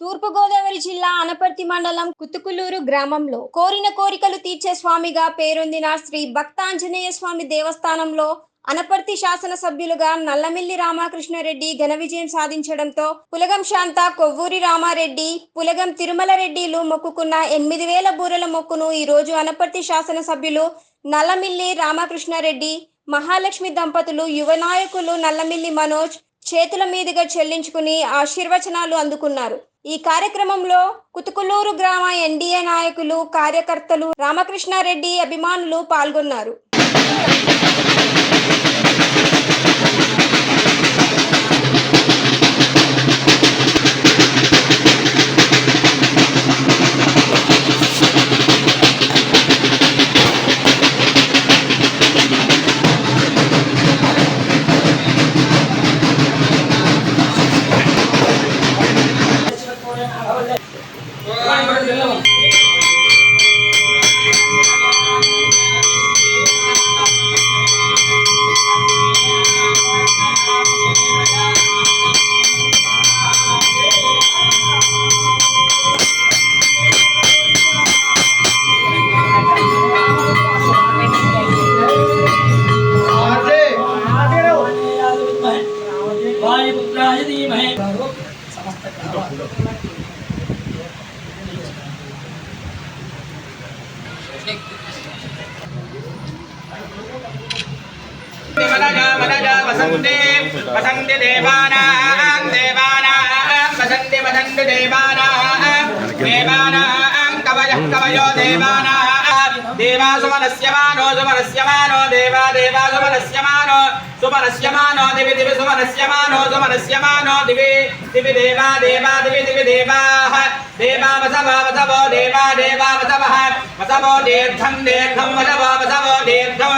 తూర్పుగోదావరి జిల్లా అనపర్తి మండలం కుతుకులూరు గ్రామంలో కోరిన కోరికలు తీర్చే స్వామిగా పేరొందిన శ్రీ భక్తాంజనేయ స్వామి దేవస్థానంలో అనపర్తి శాసనసభ్యులుగా నల్లమిల్లి రామకృష్ణారెడ్డి ఘన విజయం సాధించడంతో పులగం శాంత కొవ్వూరి రామారెడ్డి పులగం తిరుమల రెడ్డిలు మొక్కుకున్న ఎనిమిది వేల బూరల మొక్కును ఈ రోజు అనపర్తి శాసనసభ్యులు నల్లమిల్లి రామకృష్ణారెడ్డి మహాలక్ష్మి దంపతులు యువ నాయకులు నల్లమిల్లి మనోజ్ చేతుల మీదుగా చెల్లించుకుని ఆశీర్వచనాలు అందుకున్నారు. ఈ కార్యక్రమంలో కుతుకులూరు గ్రామ ఎన్డీఏ నాయకులు కార్యకర్తలు రామకృష్ణారెడ్డి అభిమానులు పాల్గొన్నారు. वायुपुत्राय धीमहे वसन्ते वसन्ति देवानां देवानां वसन्ति वसन्ति देवानां देवानां कवयः कवयो देवानां కవయో దేవానాం దేవా సుమనస్యమానో సుమనస్యమానో దేవా దేవా సుమనస్యమానో సుమనస్యమానో దివి దివి సుమనస్యమానో సుమనస్యమానో దివి దివి దేవా దేవా దివి దివి దేవాః దేవా వసవ వసవో దేవా దేవా వసవః వసవో దీర్ఘం దీర్ఘం వసవ వసవో దీర్ఘం